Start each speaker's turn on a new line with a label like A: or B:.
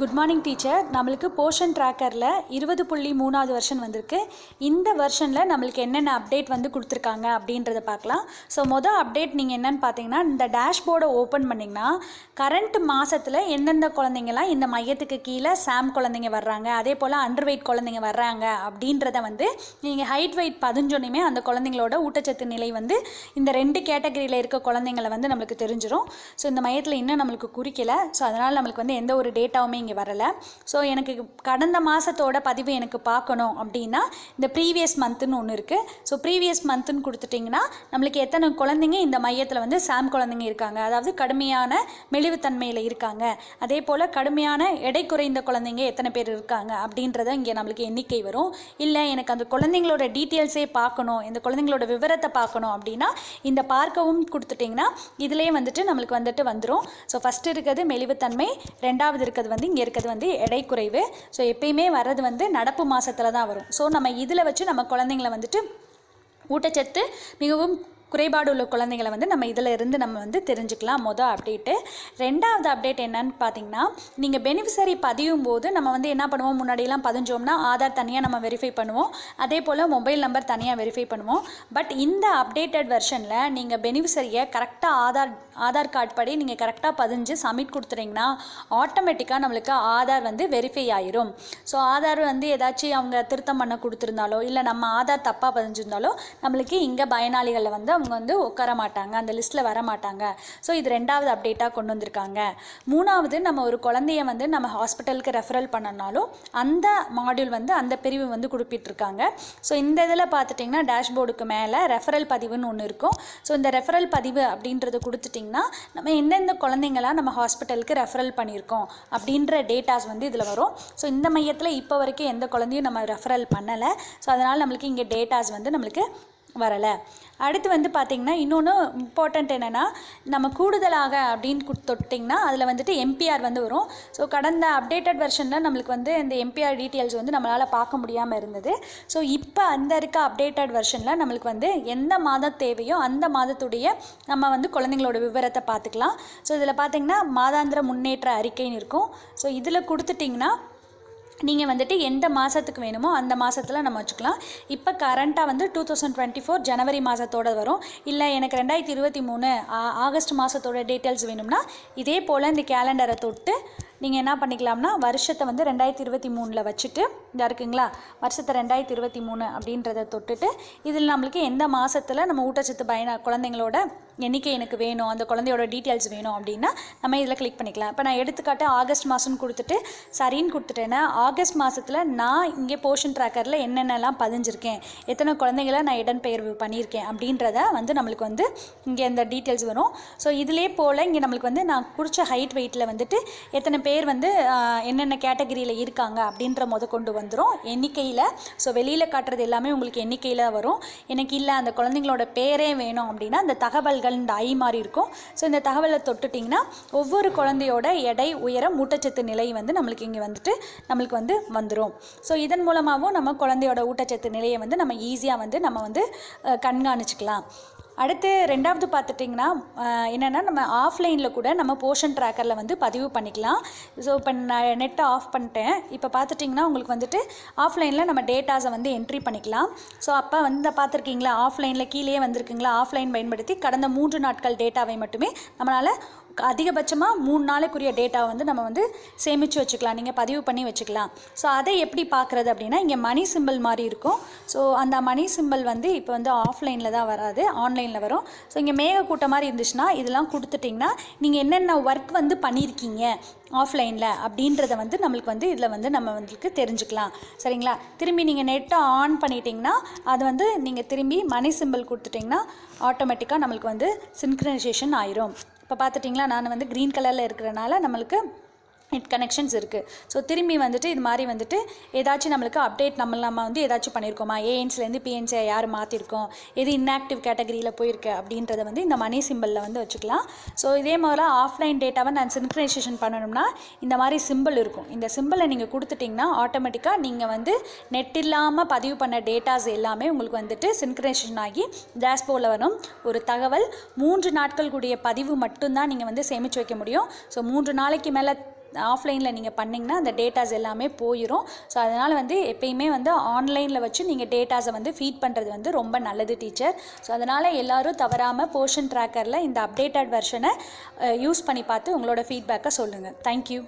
A: Good morning teacher நம்மளுக்கு portion ட்ராக்கரில் இருபது புள்ளி மூணாவது வருஷன் வந்திருக்கு. இந்த வருஷனில் நம்மளுக்கு என்னென்ன அப்டேட் வந்து கொடுத்துருக்காங்க அப்படின்றத பார்க்கலாம். ஸோ மொதல் அப்டேட் நீங்கள் என்னென்னு பார்த்தீங்கன்னா இந்த டேஷ்போர்டை ஓப்பன் பண்ணிங்கன்னா கரண்ட் மாதத்தில் எந்தெந்த குழந்தைங்கலாம் இந்த மையத்துக்கு கீழே சாம் குழந்தைங்க வர்றாங்க அதே போல் அண்டர் வெயிட் குழந்தைங்க வர்றாங்க அப்படின்றத வந்து நீங்கள் ஹைட் வெயிட் பதிஞ்சோனையுமே அந்த குழந்தைங்களோட ஊட்டச்சத்து நிலை வந்து இந்த ரெண்டு கேட்டகரியில் இருக்க குழந்தைங்களை வந்து நம்மளுக்கு தெரிஞ்சிடும் ஸோ இந்த மையத்தில் இன்னும் நம்மளுக்கு குறிக்கல. ஸோ அதனால் நம்மளுக்கு வந்து எந்த ஒரு டேட்டாவுமே இங்கே வரலை. ஸோ எனக்கு கடந்த மாதத்தோட பதிவு எனக்கு பார்க்கணும் அப்படின்னா இந்த ப்ரீவியஸ் மந்த்துன்னு ஒன்று இருக்குது ஸோ ப்ரீவியஸ் மந்த்துன்னு கொடுத்துட்டிங்கன்னா நம்மளுக்கு எத்தனை குழந்தைங்க இந்த மையத்தில் வந்து சாம் குழந்தைங்க இருக்காங்க. அதாவது கடுமையான மெலிவுத்தன்மையில் இருக்காங்க. அதே போல் கடுமையான எடை குறைந்த குழந்தைங்க எத்தனை பேர் இருக்காங்க அப்படின்றத இங்கே நம்மளுக்கு எண்ணிக்கை வரும். இல்லை எனக்கு அந்த குழந்தைங்களோட டீட்டெயில்ஸே பார்க்கணும் இந்த குழந்தைங்களோட விவரத்தை பார்க்கணும் அப்படின்னா இந்த பார்க்கவும் கொடுத்துட்டிங்கன்னா இதுலேயே வந்துட்டு நம்மளுக்கு வந்துட்டு வந்துடும் ஸோ ஃபஸ்ட்டு இருக்கிறது மெலிவுத்தன்மை ரெண்டாவது இருக்கிறது வந்து இங்கே இருக்கிறது வந்து எடை குறைவு ஸோ எப்பயுமே வர்றது வந்து நடப்பு மாதத்தில் தான் வரும். ஸோ நம்ம இதில் வச்சு நம்ம குழந்தைங்கள வந்துட்டு ஊட்டச்சத்து மிகவும் குறைபாடு உள்ள குழந்தைங்களை வந்து நம்ம இதில் இருந்து நம்ம வந்து தெரிஞ்சுக்கலாம் மொதல் அப்டேட்டு ரெண்டாவது அப்டேட் என்னன்னு பார்த்தீங்கன்னா நீங்கள் பெனிஃபிசரி பதியும் போது நம்ம வந்து என்ன பண்ணுவோம்? முன்னாடியெல்லாம் பதிஞ்சோம்னா ஆதார் தனியாக நம்ம வெரிஃபை பண்ணுவோம். அதே போல் மொபைல் நம்பர் தனியாக வெரிஃபை பண்ணுவோம். பட் இந்த அப்டேட்டட் வெர்ஷனில் நீங்கள் பெனிஃபிஷரியை கரெக்டாக ஆதார் ஆதார் கார்டு படி நீங்கள் கரெக்டாக பதிஞ்சு சப்மிட் கொடுத்துட்டிங்கன்னா ஆட்டோமேட்டிக்காக நம்மளுக்கு ஆதார் வந்து வெரிஃபை ஆயிரும். ஸோ ஆதார் வந்து ஏதாச்சும் அவங்க திருத்தம் பண்ண கொடுத்துருந்தாலோ இல்லை நம்ம ஆதார் தப்பாக பதிஞ்சிருந்தாலோ நம்மளுக்கு இங்கே பயனாளிகளில் வந்து அவங்க வந்து உட்கார மாட்டாங்க அந்த லிஸ்ட்டில் வர மாட்டாங்க ஸோ இது ரெண்டாவது அப்டேட்டாக கொண்டு வந்திருக்காங்க. மூணாவது நம்ம ஒரு குழந்தைய வந்து நம்ம ஹாஸ்பிட்டலுக்கு ரெஃபரல் பண்ணனாலும் அந்த மாடியூல் வந்து அந்த பிரிவு வந்து குறிப்பிட்டிருக்காங்க. ஸோ இந்த இதில் பார்த்துட்டிங்கன்னா டேஷ்போர்டுக்கு மேலே ரெஃபரல் பதிவுன்னு ஒன்று இருக்கும். ஸோ இந்த ரெஃபரல் பதிவு அப்படின்றத கொடுத்துட்டிங்கன்னா நம்ம எந்தெந்த குழந்தைங்களாம் நம்ம ஹாஸ்பிட்டலுக்கு ரெஃபரல் பண்ணியிருக்கோம் அப்படின்ற டேட்டாஸ் வந்து இதில் வரும். ஸோ இந்த மையத்தில் இப்போ வரைக்கும் எந்த குழந்தையும் நம்ம ரெஃபரல் பண்ணலை. ஸோ அதனால் நம்மளுக்கு இங்கே டேட்டாஸ் வந்து நம்மளுக்கு வரலை. அடுத்து வந்து பார்த்திங்கன்னா இன்னொன்று இம்பார்ட்டண்ட் என்னென்னா நம்ம கூடுதலாக அப்படின்னு தொட்டிங்கன்னா அதில் வந்துட்டு எம்பிஆர் வந்து வரும். ஸோ கடந்த அப்டேட்டட் வெர்ஷனில் நம்மளுக்கு வந்து இந்த எம்பிஆர் டீட்டெயில்ஸ் வந்து நம்மளால் பார்க்க முடியாமல் இருந்தது. ஸோ இப்போ அந்த இருக்க அப்டேட்டட் வெர்ஷனில் நம்மளுக்கு வந்து எந்த மாதம் தேவையோ அந்த மாதத்துடைய நம்ம வந்து குழந்தைங்களோட விவரத்தை பார்த்துக்கலாம். ஸோ இதில் பார்த்திங்கன்னா மாதாந்திர முன்னேற்ற அறிக்கைன்னு இருக்கும். ஸோ இதில் கொடுத்துட்டிங்கன்னா நீங்கள் வந்துட்டு எந்த மாதத்துக்கு வேணுமோ அந்த மாதத்தில் நம்ம வச்சுக்கலாம். இப்போ கரண்ட்டாக வந்து டூ தௌசண்ட் டுவெண்ட்டி ஃபோர் ஜனவரி மாதத்தோட வரும். இல்லை எனக்கு ரெண்டாயிரத்தி இருபத்தி மூணு ஆ- ஆகஸ்ட் மாதத்தோட டீட்டெயில்ஸ் வேணும்னா இதே போல் இந்த கேலண்டரை தொட்டு நீங்கள் என்ன பண்ணிக்கலாம்னா வருஷத்தை வந்து ரெண்டாயிரத்தி இருபத்தி மூணில் வச்சுட்டு இதாக இருக்குங்களா? வருஷத்தை ரெண்டாயிரத்தி இருபத்தி மூணு அப்படின்றத தொட்டுட்டு இதில் நம்மளுக்கு எந்த மாதத்தில் நம்ம ஊட்டச்சத்து பயனா குழந்தைங்களோட எண்ணிக்கை எனக்கு வேணும் அந்த குழந்தையோட டீட்டெயில்ஸ் வேணும் அப்படின்னா நம்ம இதில் கிளிக் பண்ணிக்கலாம். இப்போ நான் எடுத்துக்காட்டு ஆகஸ்ட் மாதம்னு கொடுத்துட்டு சரின்னு கொடுத்துட்டேன்னா ஆகஸ்ட் மாதத்தில் நான் இங்கே போர்ஷன் ட்ராக்கரில் என்னென்னலாம் பதிஞ்சிருக்கேன் எத்தனை குழந்தைங்கள நான் இடம்பெயர்வு பண்ணியிருக்கேன் அப்படின்றத வந்து நம்மளுக்கு வந்து இங்கே இந்த டீட்டெயில்ஸ் வரும். ஸோ இதிலே போல் இங்கே நம்மளுக்கு வந்து நான் குறித்த ஹைட் வெயிட்டில் வந்துட்டு எத்தனை பேர் வந்து என்னென்ன கேட்டகரியில் இருக்காங்க அப்படின்ற முத கொண்டு வந்துடும் எண்ணிக்கையில் ஸோ வெளியில் காட்டுறது எல்லாமே உங்களுக்கு எண்ணிக்கையில் வரும். எனக்கு இல்லை அந்த குழந்தைங்களோட பேரே வேணும் அப்படின்னா அந்த தகவல்கள் இந்த ஐ மாதிரி இருக்கும். ஸோ இந்த தகவலை தொட்டுட்டிங்கன்னா ஒவ்வொரு குழந்தையோட எடை உயரம் ஊட்டச்சத்து நிலை வந்து நம்மளுக்கு இங்கே வந்துட்டு நம்மளுக்கு வந்து வந்துடும் ஸோ இதன் மூலமாகவும் நம்ம குழந்தையோட ஊட்டச்சத்து நிலையை வந்து நம்ம ஈஸியாக வந்து நம்ம வந்து கண்காணிச்சிக்கலாம் கண்காணிச்சுக்கலாம். அடுத்து ரெண்டாவது பார்த்துட்டிங்கன்னா என்னென்னா நம்ம ஆஃப்லைனில் கூட நம்ம போர்ஷன் ட்ராக்கரில் வந்து பதிவு பண்ணிக்கலாம். ஸோ இப்போ நான் நெட்டை ஆஃப் பண்ணிட்டேன். இப்போ பார்த்துட்டிங்கன்னா உங்களுக்கு வந்துட்டு ஆஃப்லைனில் நம்ம டேட்டாஸை வந்து என்ட்ரி பண்ணிக்கலாம். ஸோ அப்போ வந்து பார்த்துருக்கீங்களா? ஆஃப்லைனில் கீழே வந்திருக்குங்களா? ஆஃப்லைன் பயன்படுத்தி கடந்த மூன்று நாட்கள் டேட்டாவை மட்டுமே நம்மளால் அதிகபட்சமாக மூணு நாளைக்குரிய டேட்டாவை வந்து நம்ம வந்து சேமித்து வச்சுக்கலாம். நீங்கள் பதிவு பண்ணி வச்சுக்கலாம். ஸோ அதை எப்படி பார்க்குறது அப்படின்னா இங்கே மணி சிம்பிள் மாதிரி இருக்கும். ஸோ அந்த மணி சிம்பிள் வந்து இப்போ வந்து ஆஃப்லைனில் தான் வராது. ஆன்லைனில் வரும். ஸோ இங்கே மேகக்கூட்டம் மாதிரி இருந்துச்சுன்னா இதெல்லாம் கொடுத்துட்டிங்கன்னா நீங்கள் என்னென்ன ஒர்க் வந்து பண்ணியிருக்கீங்க ஆஃப்லைனில் அப்படின்றத வந்து நம்மளுக்கு வந்து இதில் வந்து நம்ம வந்துருக்கு தெரிஞ்சுக்கலாம். சரிங்களா? திரும்பி நீங்கள் நெட்டை ஆன் பண்ணிட்டீங்கன்னா அது வந்து நீங்கள் திரும்பி மணி சிம்பிள் கொடுத்துட்டிங்கன்னா ஆட்டோமேட்டிக்காக நம்மளுக்கு வந்து சின்க்ரனைசேஷன் ஆயிரும். இப்போ பார்த்துட்டிங்களா நான் வந்து க்ரீன் கலரில் இருக்கிறனால நம்மளுக்கு நெட் கனெக்ஷன்ஸ் இருக்குது ஸோ திரும்பி வந்துட்டு இது மாதிரி வந்துட்டு ஏதாச்சும் நம்மளுக்கு அப்டேட் நம்ம நம்ம வந்து ஏதாச்சும் பண்ணியிருக்கோமா ஏஎன்ஸ்லேருந்து பிஎன்சியை யார் மாற்றிருக்கோம் எது இன்ஆக்டிவ் கேட்டகரியில் போயிருக்கு அப்படின்றத வந்து இந்த மணி சிம்பிளில் வந்து வச்சுக்கலாம். ஸோ இதே மாதிரி ஆஃப்லைன் டேட்டாவை நான் சின்க்ரனைசேஷன் பண்ணணும்னா இந்த மாதிரி சிம்பிள் இருக்கும். இந்த சிம்பிளை நீங்கள் கொடுத்துட்டிங்கன்னா ஆட்டோமேட்டிக்காக நீங்கள் வந்து நெட் இல்லாமல் பதிவு பண்ண டேட்டாஸ் எல்லாமே உங்களுக்கு வந்துட்டு சின்க்ரனைசேஷன் ஆகி டேஷ்போர்டில் வரும். ஒரு தகவல் மூன்று நாட்கள் கூடிய பதிவு மட்டும்தான் நீங்கள் வந்து சேமித்து வைக்க முடியும். ஸோ மூன்று நாளைக்கு மேலே ஆஃப்லைனில் நீங்கள் பண்ணிங்கன்னா அந்த டேட்டாஸ் எல்லாமே போயிடும் ஸோ அதனால் வந்து எப்பயுமே வந்து ஆன்லைனில் வச்சு நீங்கள் டேட்டாஸை வந்து ஃபீட் பண்ணுறது வந்து ரொம்ப நல்லது டீச்சர் ஸோ அதனால் எல்லோரும் தவறாமல் போர்ஷன் ட்ராக்கரில் இந்த அப்டேட்டட் வெர்ஷனை யூஸ் பண்ணி பார்த்து உங்களோட ஃபீட்பேக்கை சொல்லுங்கள் தேங்க்யூ